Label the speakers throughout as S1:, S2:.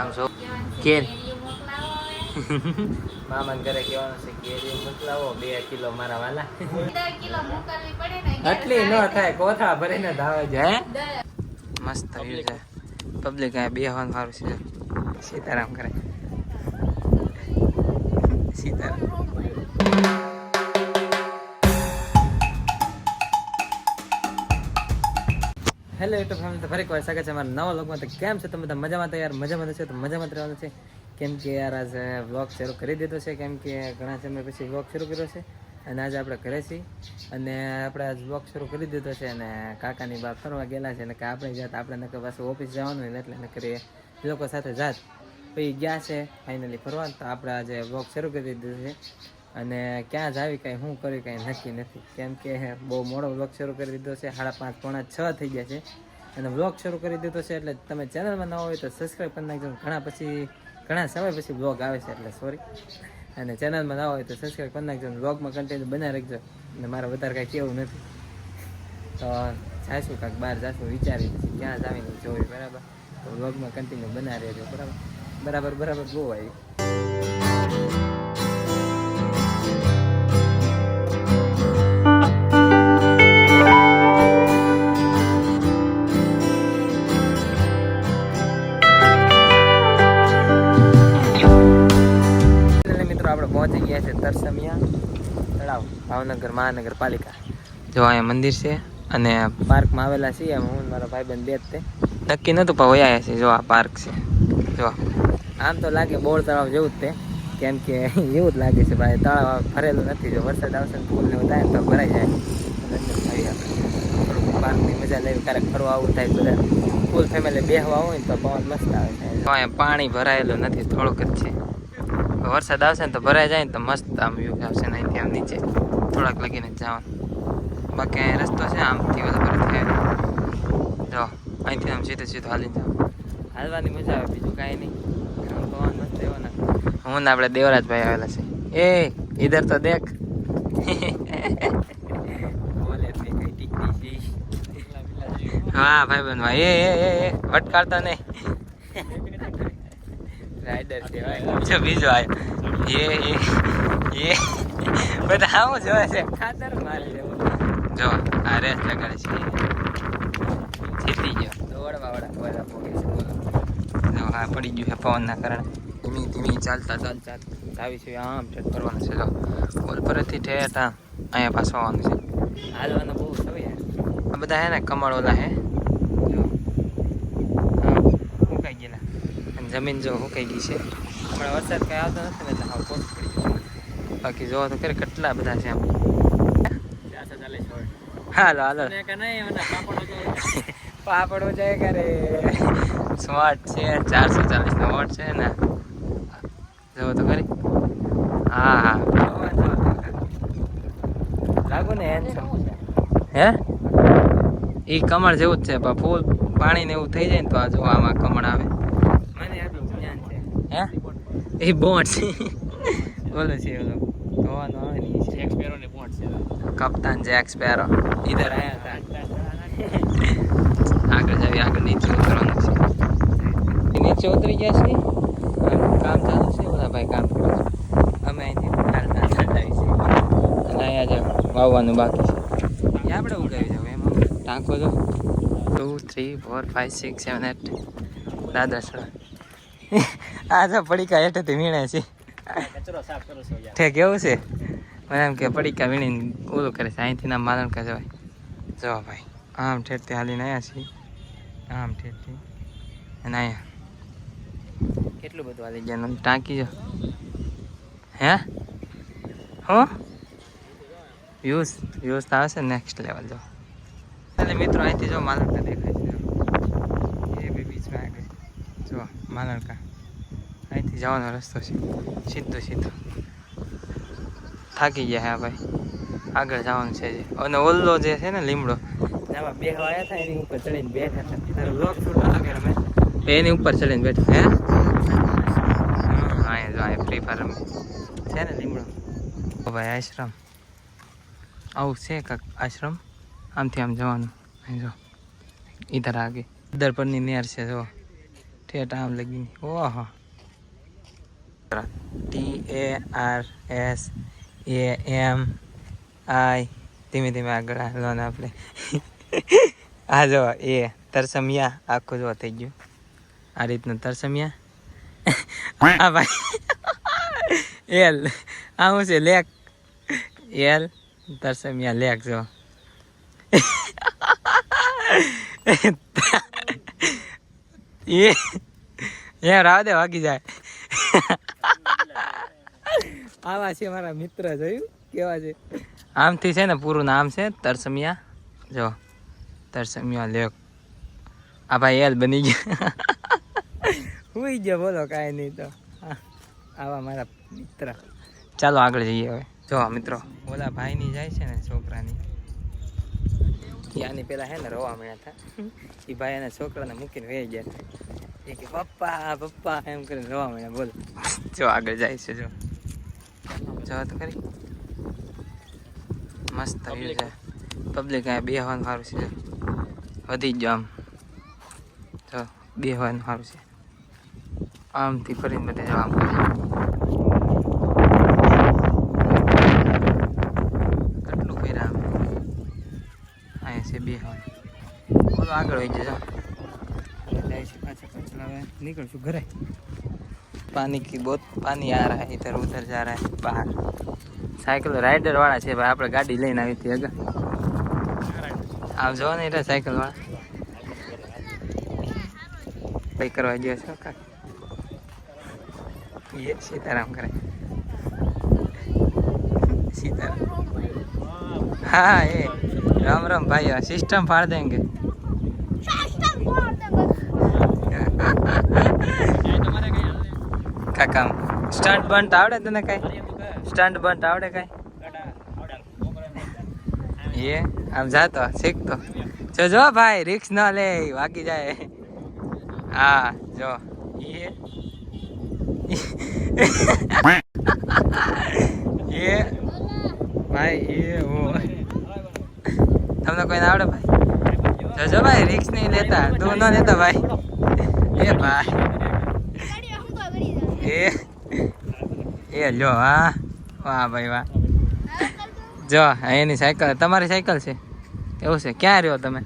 S1: આમ જો કેર મામાને ઘરે કહેવાનું છે કેરી મોકલાવો બે કિલો મારા વાલા આટલી ન થાય કોથા ભરીને ધાવે જાય હે મસ્ત થયું છે પબ્લિક આ બે હવાનું સારું છે સીતારામ કરે સીતારામ હેલો યુટ્યુબ ફેમિલી ફરી એકવાર સ્વાગત છે અમારા નવા લોકમાં તો કેમ છે? તમે બધા મજામાં તો યાર મજામાં છે? તો મજામાં રહેવાનું છે. કેમ કે યાર આજે વ્લોગ શરૂ કરી દીધો છે. કેમ કે ઘણા સમય પછી વ્લોગ શરૂ કર્યો છે. અને આજે આપણે ઘરે છીએ. અને આપણે આજ વ્લોગ શરૂ કરી દીધો છે અને કાકાની બા ફરવા ગયેલા છે. અને કે આપણે જાત, આપણે નકર પાછું ઓફિસ જવાનું હોય એટલે નકરી એ લોકો સાથે જાત. પછી ગયા છે ફાઇનલી ફરવા. તો આપણે આજે વ્લોગ શરૂ કરી દીધો છે. અને ક્યાં જાવી કાંઈ શું કર્યું કાંઈ નક્કી નથી. કેમ કે બહુ મોડો વ્લોગ શરૂ કરી દીધો છે, સાડા પાંચ, પોણા છ થઈ ગયા છે. અને વ્લોગ શરૂ કરી દીધો છે એટલે તમે ચેનલમાં ન હોય તો સબસ્ક્રાઈબ કરી નાખજો. ઘણા પછી, ઘણા સમય પછી બ્લોગ આવે છે એટલે સોરી અને ચેનલમાં ના હોય તો સબસ્ક્રાઈબ કરી નાખજો બ્લોગમાં કન્ટેન્ટ બનાવી રાખજો અને મારે વધારે કાંઈ કેવું નથી. તો જાશું કાંઈક બહાર જાશું વિચારી ક્યાં જાવીને જોયું બરાબર? તો બ્લોગમાં કન્ટિન્યુ બનાવી રહેજો, બરાબર? બરાબર બરાબર, બહુ આવી છે તળાવ ભાવનગર મહાનગરપાલિકા. જો અહીંયા મંદિર છે અને પાર્કમાં આવેલા છીએ હું મારા ભાઈબંધ બે જ તે. નક્કી નહોતું પણ વયા છે જો આ પાર્ક છે. જો. આમ તો લાગે બોળ તળાવ જેવું જ તે. કેમ કે એવું જ લાગે છે ભાઈ તળાવ ભરેલું નથી. જો વરસાદ આવશે ને ફૂલ ને થાય તો ભરાઈ જાય. અંદર આવી આપણે પાર્કની મજા લેવી ક્યારેક ફરવા આવું થાય બધા ફૂલ ફેમિલી બેહવા હોય ને તો પવન મસ્ત આવે. છે પાણી ભરાયેલું નથી થોડુંક જ છે. વરસાદ આવશે ને તો ભરાઈ જાય ને તો મસ્ત આમ વ્યૂ આવશે ને અહીંથી આમ નીચે. થોડાક લગીને જવાનું. બાકી અહીં રસ્તો છે આમથી બધા ભરત જો અહીંથી આમ સીધું સીધું હાલીને જાવ હાલવાની મજા આવે બીજું કાંઈ નહીં. આમ પવન મસ્ત એવો ના હું ને આપણે દેવરાજભાઈ આવેલા છે. એ ઇધર તો દેખ. હા ભાઈ બંધ ભાઈ એ એ એ ભટકાડતા નહીં. રાઈડર છે જો બીજો આવ્યો એ એ બધા આવું જોવે છે. ખાતર મારી દેવું જો આ રેસ લગાડે છે. જીતી ગયો. દોડવા વાળા બધા પોગે છે. બોલો હા પડી ગયું છે પવનના કારણે. ધીમી ધીમી ચાલતા ચાલતા. આવી છે આમ ઠેઠ કરવાનું છે. જો બોલ પરથી ઠેઠ આમ અહીંયા પાછો આવવાનું છે. હાલવાનું બહુ સવી આ બધા હે ને કમળ ઓલા હે જો આમ સુકાઈ ગયેલા અને જમીન જો સુકાઈ ગઈ છે. હમણાં વરસાદ કઈ આવતો નથી એટલે હાવ પોત પડી ગયો. બાકી જોવો તો ખરે કેટલા બધા છે આમ. હાલો હાલો. પાપડો જાય કરે સ્માર્ટ છે ચારસો ચાલીસ નો વોટ છે ને. જોવો તો ખરી. હા હા. લાગુ ને handsome. હે? એ કમળ જેવું જ છે પણ ફૂલ પાણી ને એવું થઈ જાય ને તો આ જો આમાં કમળ આવે મને આટલું જ્ઞાન છે હે? એ બોટ છે. બોલો છે ઓલો. ધોવાનો આવે ને છે. કપ્તાન જેક સ્પેરો ઇધર આયા હતા. આગળ જાવી આગળ નીચે ઉતરવાનું છે. નીચે ઉતરી ગયા છે? કામ ચાલુ છે બધા ભાઈ કામ? છે અમે અહીંથી ચાલતા ચાલતા છીએ અને અહીંયા જ વાવવાનું બાકી છે. આપણે ઉગાવી જાવ? એમાં? ટાંકો દો two three four five six seven eight દાદા સર. આ તો પડીકા હેઠેથી વીણે છે. ઠે કેવું છે? મને એમ કે પડીકા વીણીને ઓલું કરે છે, અહીંથી ના માલણકા જવાય. જો ભાઈ, આમ ઠેઠથી હાલીને આવ્યા છીએ. આમ ઠેઠથી અને અહીંયા કેટલું બધું હાલી ગયા ટાંકી જો. હે? હો? વ્યૂઝ વ્યૂઝ તો આવશે નેક્સ્ટ લેવલ જો. એટલે મિત્રો, અહીંથી જો માલણકા દેખાય છે એ બી બીચમાં આગળ જો માલણકા. અહીંથી જવાનો રસ્તો છે. સીધો સીધો. થાકી ગયા હા ભાઈ. આગળ જવાનું છે જે અને ઓલ્લો જે છે ને લીમડો એમાં બે આવ્યા હતા એની ઉપર ચડીને બેઠા હતા તારો બ્લોગ શૂટ નતો કર્યો મેં. એની ઉપર ચડીને બેઠા હે? હા એ જો આ ફ્રી ફાયર છે ને લીમડો? ઓ ભાઈ આશ્રમ. આવું છે કાંક આશ્રમ? આમથી આમ જવાનું. જો. ઈધર આગે. દર પરની નેર છે જો. ઠેઠ આમ લગીને ઓહો T A R S A M I ધીમે ધીમે આગળ લોન આપણે. આ જો એ તરસમિયા આખું જો થઈ ગયું. આ રીતનું તરસમિયા. આ ભાઈ. એલ આ શું છે લેક? એલ તરસમિયા લેક જો. એ એ રાવ દે વાગી જાય. આવા છે મારા મિત્ર જોયું? કેવા છે? આમથી છે ને પૂરું નામ છે તરસમિયા. જો તરસમિયા લેખ આ ભાઈ એલ બની ગયા. હુઈ ગયો બોલો કાંઈ નહીં તો. આવા મારા મિત્ર. ચાલો આગળ જઈએ હવે. જો મિત્રો ઓલા ભાઈની જાય છે ને છોકરાની. ત્યાંની પેલા હે ને રોવા મળ્યા હતા. એ ભાઈ એના છોકરાને મૂકીને વહી ગયા. એ કે પપ્પા પપ્પા એમ કરીને રોવા મળ્યા બોલો. જો આગળ જાય છે જો. જવા તો ખરી. મસ્ત વ્યૂ છે. પબ્લિક અહીંયા બેહવાનું સારું છે વધી જ આમ. જો બેહવાનું સારું છે. આમથી ફરીને બધે જવા કેટલું ફર્યા આમ બે હોય બોલો આગળ હોય જજો. નીકળશું ઘરે. પાણી કી બોત પાણી આ રહા ઇધર ઉધર જા રહા હે બહાર. સાયકલ રાઇડર વાળા છે ભાઈ આપણે ગાડી લઈને આવી હતી આગળ. આમ જો ને એટલે સાયકલ વાળા. કરવા ગયો છો એ સીતારામ કરે. સીતારામ. હા એ. રામ રામ ભાઈ આ સિસ્ટમ ફાડ દેંગે. કાકા સ્ટન્ટ બંટ આવડે તને કઈ? સ્ટન્ટ બંટ આવડે કઈ? એ આમ જાતો શીખતો. જો જો ભાઈ રિક્સ ન લે વાગી જાય. હા જો. એ. તમને કોઈને આવડે ભાઈ? જો જો ભાઈ રિક્સ નહીં લેતા. તું ન લેતા ભાઈ. એ ભાઈ. એ. એ લ્યો હા. વાહ ભાઈ વાહ. જો એની સાયકલ તમારી સાયકલ છે? એવું છે? ક્યાં રહ્યો તમે?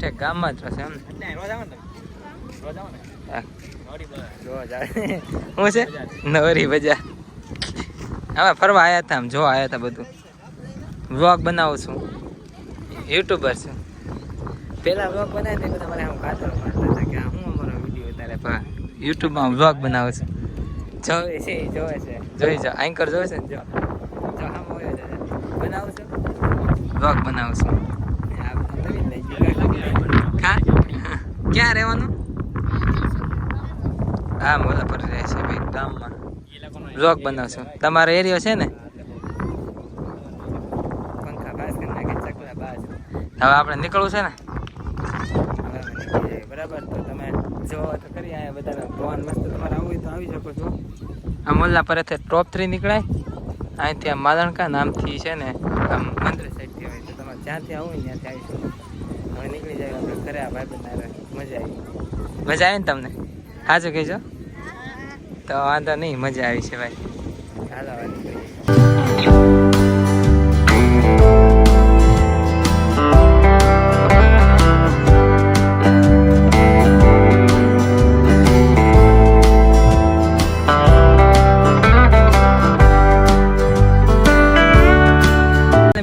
S1: ઠીક ગામમાં જ રહેશે એમ ને? શું છે? નવરી બજાર. હવે ફરવા આવ્યા હતા આમ જોવા આવ્યા હતા બધું. વ્લોગ બનાવું છું. યુટ્યુબર છું. પહેલાં વ્લોગ બનાવી તે તમારે હું આમ કાતર મારતા હતા કે હું અમારો વીડિયો તારે પણ યુટ્યુબમાં વ્લોગ બનાવું છું. જોવે છે જોવે છે. જોઈ જાઓ એન્કર જોવે છે? ને જો જો આમ હોય બનાવું છું? વ્લોગ બનાવું છું. ક્યાં રહેવાનું? હા મોલા પર રહે છે ભાઈ ગામમાં. વ્લોગ બનાવશો તમારો એરિયો છે ને? હવે આપણે નીકળવું છે ને. બરાબર. તો તમે જો તો કરી અહીંયા બધા ભગવાન મસ્ત તમારે આવું હોય તો આવી શકો છો. આ મોલ્લા પરથી ટોપ થ્રી નીકળાય. અહીંથી આ માલણકા નામથી છે ને આમ મંદિર સાઈડથી હોય. તો તમારે જ્યાંથી આવવું હોય ત્યાંથી આવી શકો. હવે નીકળી જાય આપણે ઘરે આ ભાઈ મજા આવી. મજા આવી ને તમને? સાચું કહીજો. તો વાંધો નહીં મજા આવી છે ભાઈ. ચાલો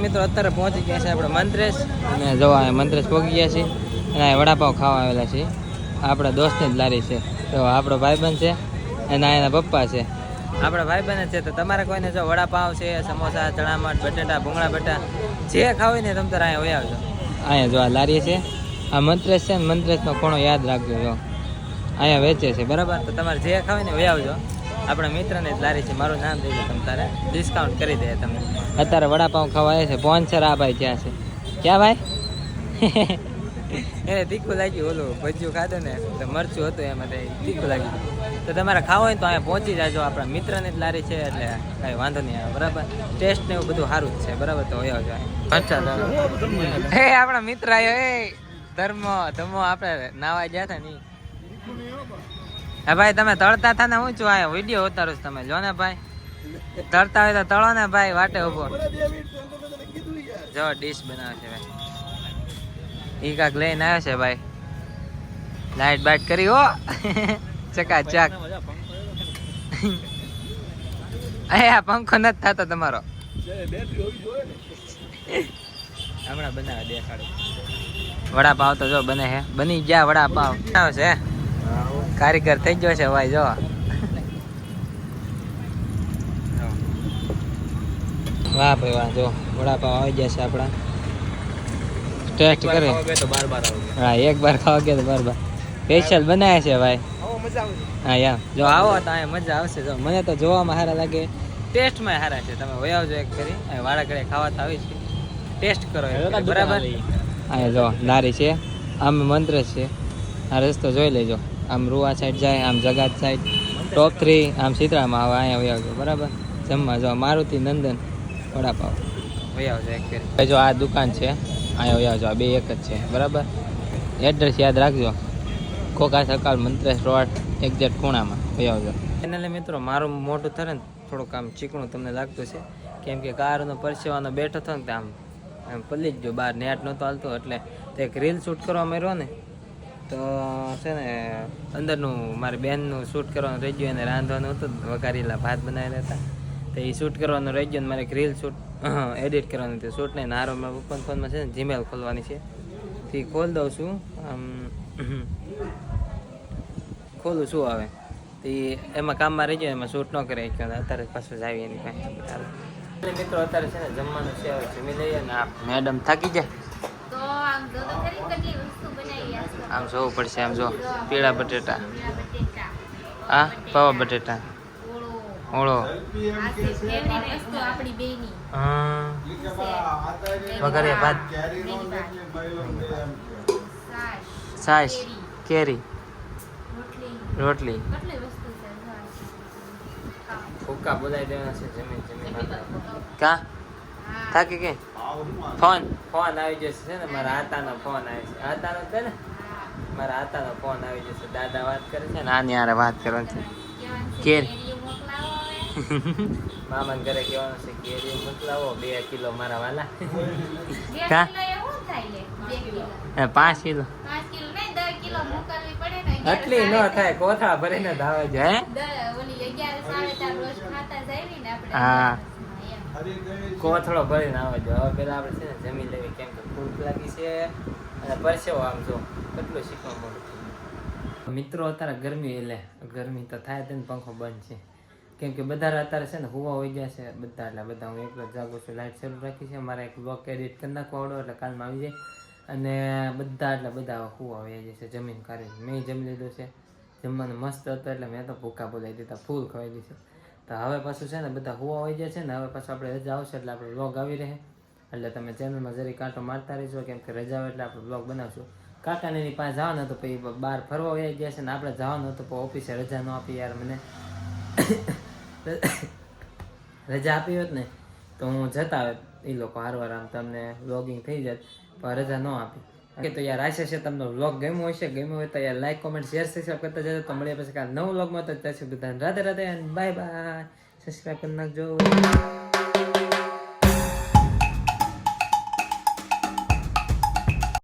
S1: મિત્રો અત્યારે પહોંચી ગયા છે આપણે મંત્રેશ. અને જો આ મંત્રેશ પહોંચી ગયા છીએ અને આ વડાપાવ ખાવા આવેલા છીએ આપણા દોસ્તની જ લારી છે. તો આપણો ભાઈબંધ છે અને એના પપ્પા છે. આપણા ભાઈબંધ છે. તો તમારે કોઈને જો વડાપાવ છે, સમોસા ચણામઠ બટેટા, ભૂંગળા, બટા, જે ખાવું ને તમ તારે અહીંયા હોય આવજો. અહીંયા જો આ લારી છે. આ મંત્રેશ છે ને મંત્રેશનો ખૂણો યાદ રાખજો જો. અહીંયા વેચે છે. બરાબર? તો તમારે જે ખાવ ને વહી આવજો. આપણા મિત્રને જ લારી છે. મારું નામ દેજો તમે તારે ડિસ્કાઉન્ટ કરી દે તમને અત્યારે વડાપાઉં ખાવા આવે છે. પોન્સર આ ભાઈ ત્યાં છે? ક્યાં ભાઈ? એને તીખું લાગ્યું, ઓલું ભજીયું ખાધું ને તો મરચું હતું એમાં તે તીખું લાગ્યું. તો તમારે ખાવું હોય તો અહીંયા પહોંચી જાજો. આપણા મિત્રને જ લારી છે, એટલે કાંઈ વાંધો નહીં આવે. બરાબર? ટેસ્ટ ને એવું બધું સારું જ છે. બરાબર? તો હોય અચ્છા હે, આપણા મિત્ર આવ્યો એ ધર્મ ધમો આપણે નાવા ગયા હતા નહીં હા ભાઈ, તમે તળતા થા ને? હું છું આ વીડિયો ઉતારું તમે. જો ને ભાઈ. તળતા હોય તો તળો ને ભાઈ, વાટે ઊભો. જો ડીશ બનાવે છે ભાઈ. ઈ કાક લઈને આવ્યો છે ભાઈ. લાઈટ બાઈટ કરી, હો. ચકાચક એ, આ પંખો નથી થતો તમારો. હમણાં બનાવે દેખાડું. વડાપાવ તો જો બને હે બની ગયા વડાપાવ. છે. કારીગર થઈ ગયો છે ભાઈ જો. વાહ ભાઈ વાહ જો. વડાપાવ આવી ગયા છે આપણા. ટેસ્ટ કરે. હા એક બાર ખાવા ગયા તો બાર બાર. સ્પેશિયલ બનાવ્યા છે ભાઈ. હા યા. જો આવો તો અહીંયા મજા આવશે. જો મને તો જોવામાં સારા લાગે. ટેસ્ટમાં સારા છે. તમે વહી આવજો એક કરી વાળા ઘરે ખાવા તો આવી છે. ટેસ્ટ કરો બરાબર? અહીંયા જો નારી છે. આમ મંત્ર છે. આ રસ્તો જોઈ લેજો. આમ રૂવા સાઈડ જાય, આમ જગાત સાઈડ ટોપ થ્રી આમ સીતરામાં આવે અહીંયા વહી બરાબર? જમવા જો મારુતિ નંદન વડાપાવ. વહી આવજો એક જો આ દુકાન છે, અહીંયા વહી આવજો આ બે એક જ છે, બરાબર? એડ્રેસ યાદ રાખજો. કોકા સકાલ, મંત્રેશ રોડ એક્ઝેક્ટ ખૂણામાં. વહી આવજો એટલે મિત્રો, મારું મોટું થરે ને થોડુંક આમ ચીકણું તમને લાગતું છે કેમ કે કારનો પરસેવાનો બેઠો હતો ને તો આમ આમ પલ્લી જ ગયો. બહાર નેટ નહોતો હાલતો, એટલે તો એક રીલ શૂટ કરવા માંડ્યો ને તો છે ને, અંદરનું મારી બેનનું શૂટ કરવાનું રહી ગયું, એને રાંધવાનું હતું, વઘારેલા ભાત બનાવેલા હતા. તો એ શૂટ કરવાનું રહી ગયું મારે ગ્રીલ રીલ શૂટ એડિટ કરવાનું હતું. શૂટ નહીં નારો મારા પપ્પાના ફોનમાં છે ને જીમેલ ખોલવાની છે. તે ખોલ દઉં છું. આમ ખોલું શું આવે તો એમાં કામમાં રહી જાય એમાં શૂટ ન કરે અત્યારે પાછું જ આવી એની પાસે. મિત્રો, અત્યારે છે ને જમવાનું છે જમી લઈએ ને મેડમ થાકી જાય
S2: તો આમ જો તો ખરી કેટલી વસ્તુ બનાવી આજ તો.
S1: આમ જોવું પડશે આમ જો. પીળા બટેટા. હા? પાવા બટેટા.
S2: ઓળો.
S1: વઘારિયા ભાત.
S2: છાશ કેરી, રોટલી.
S1: ફૂકા બોલાવી દેવાના છે જમીન જમીન કા? થાકી કે ફોન. ફોન આવી જશે છે ને? મારા આતાનો ફોન આવે છે આતાનો છે ને. મારા આતાનો ફોન આવી જશે દાદા વાત કરે છે ને આની હારે વાત કરવાની છે. કેર. મામાને ઘરે કહેવાનું છે કેરી મોકલાવો બે કિલો મારા વાલા.
S2: એ
S1: પાંચ કિલો.
S2: પાંચ કિલો. નહીં, દસ કિલો મોકલવી પડે ને. અગિયાર
S1: આટલી ન થાય કોથળા ભરીને ધાવે છે હે. હા. કોથળો ભરીને આવે છે. હવે પેલા આપણે છે ને જમી લેવી કેમ કે ભૂખ લાગી છે. અને પરસેવો આમ જો. કેટલું શીખવા મળે મિત્રો, અત્યારે ગરમી એટલે ગરમી તો થાય તેને પંખો બંધ છે. કેમ કે બધા અત્યારે છે ને હુવા હોઈ ગયા છે, બધા એટલે બધા હું એકલો જાગું છું, લાઈટ ચાલુ રાખી છે, મારે એક બ્લોક એડિટ કરી નાખવા આવડો એટલે કાલમાં આવી જાય. અને બધા એટલે બધા હુવા હોઈ જાય છે, જમીન કાઢી મેં જમી લીધું છે, જમવાનું મસ્ત હતું એટલે મેં તો ભૂકા બોલાવી દીધા, ફૂલ ખવાઈ દીધું તો હવે પાછું છે ને બધા હુવા હોઈ જાય છે ને, હવે પાછું આપણે રજા આવશે એટલે આપણે બ્લોગ આવી રહે. એટલે તમે ચેનલમાં જરી કાંટો મારતા રહીશો કેમ કે રજા આવે એટલે આપણે વ્લોગ બનાવશું. કાકાને એની પાસે જવાનું હતું, પછી બહાર ફરવા વહી ગયા છે ને આપણે જવાનું હતું, પણ ઓફિસે રજા ન આપી યાર મને. રજા આપી હોત ને, તો હું જતા હોત. એ લોકો હારવાર આમ તમને વ્લોગિંગ થઈ જાત, પણ રજા ન આપી. કે તો યાર આશા છે તમને વ્લોગ ગમ્યો હશે, ગમ્યો હોય તો યાર લાઈક કોમેન્ટ શેર સબસ્ક્રાઈબ કરતા જજો. તો મળીએ પછી કાલ નવું વ્લોગમાં તો ત્યાં સુધી બધાને Radhe Radhe bye bye subscribe કરી નાખજો.